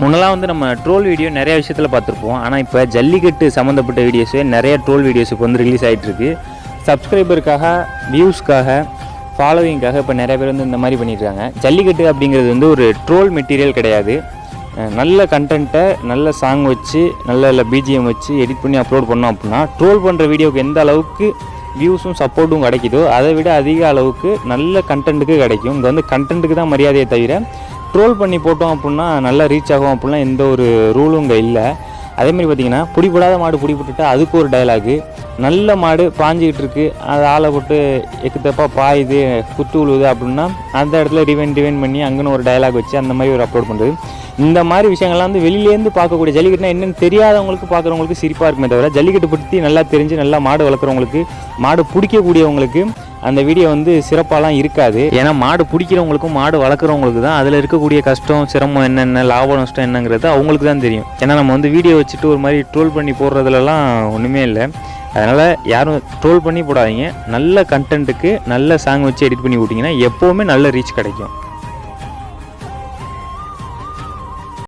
முன்னெல்லாம் வந்து நம்ம ட்ரோல் வீடியோ நிறைய விஷயத்தில் பார்த்துருப்போம். ஆனால் இப்போ ஜல்லிக்கட்டு சம்மந்தப்பட்ட வீடியோஸே நிறைய ட்ரோல் வீடியோஸ் இப்போ வந்து ரிலீஸ் ஆகிட்டுருக்கு சப்ஸ்கிரைபருக்காக வியூஸ்க்காக ஃபாலோவிங்காக இப்போ நிறைய பேர் வந்து இந்த மாதிரி பண்ணியிருக்காங்க. ஜல்லிக்கட்டு அப்படிங்கிறது வந்து ஒரு ட்ரோல் மெட்டீரியல் கிடையாது. நல்ல கண்டென்ட்டை நல்ல சாங் வச்சு நல்ல நல்ல பிஜிஎம் வச்சு எடிட் பண்ணி அப்லோட் பண்ணோம் அப்படின்னா ட்ரோல் பண்ணுற வீடியோவுக்கு எந்த அளவுக்கு வியூஸும் சப்போர்ட்டும் கிடைக்குதோ அதை விட அதிக அளவுக்கு நல்ல கண்டென்ட்டுக்கு கிடைக்கும். இங்கே வந்து கண்டென்ட்டுக்கு தான் மரியாதையை தவிர ட்ரோல் பண்ணி போட்டோம் அப்படின்னா நல்லா ரீச் ஆகும் அப்படிலாம் எந்த ஒரு ரூலும் இங்கே இல்லை. அதேமாதிரி பார்த்தீங்கன்னா பிடிபடாத மாடு பிடிபட்டுட்டா அதுக்கு ஒரு டைலாகு நல்ல மாடு பாஞ்சிக்கிட்டு இருக்கு. அது ஆளை போட்டு எக்கு பாயுது குத்து உழுவுது அப்படின்னா அந்த இடத்துல டிவைன் டிவைன் பண்ணி அங்கேன்னு ஒரு டயலாக் வச்சு அந்த மாதிரி ஒரு அப்லோட் பண்ணுறது இந்த மாதிரி விஷயங்கள்லாம் வந்து வெளியிலேருந்து பார்க்கக்கூடிய ஜல்லிக்கட்டுனா என்னென்னு தெரியாதவங்களுக்கு பார்க்குறவங்களுக்கு சிரிப்பாக இருக்குமே தவிர ஜல்லிக்கட்டு பற்றி நல்லா தெரிஞ்சு நல்லா மாடு வளர்க்குறவங்களுக்கு மாடு பிடிக்கக்கூடியவங்களுக்கு அந்த வீடியோ வந்து சிறப்பாலாம் இருக்காது. ஏன்னா மாடு பிடிக்கிறவங்களுக்கும் மாடு வளர்க்குறவங்களுக்கு தான் அதில் இருக்கக்கூடிய கஷ்டம் சிரமம் என்னென்ன லாபம் நஷ்டம் என்னங்கிறது அவங்களுக்கு தான் தெரியும். ஏன்னா நம்ம வந்து வீடியோ வச்சுட்டு ஒரு மாதிரி ட்ரோல் பண்ணி போடுறதுலலாம் ஒன்றுமே இல்லை. அதனால் யாரும் ட்ரோல் பண்ணி போடாதீங்க. நல்ல கண்டென்ட்டுக்கு நல்ல சாங் வச்சு எடிட் பண்ணி விட்டிங்கன்னா எப்போவுமே நல்ல ரீச் கிடைக்கும்.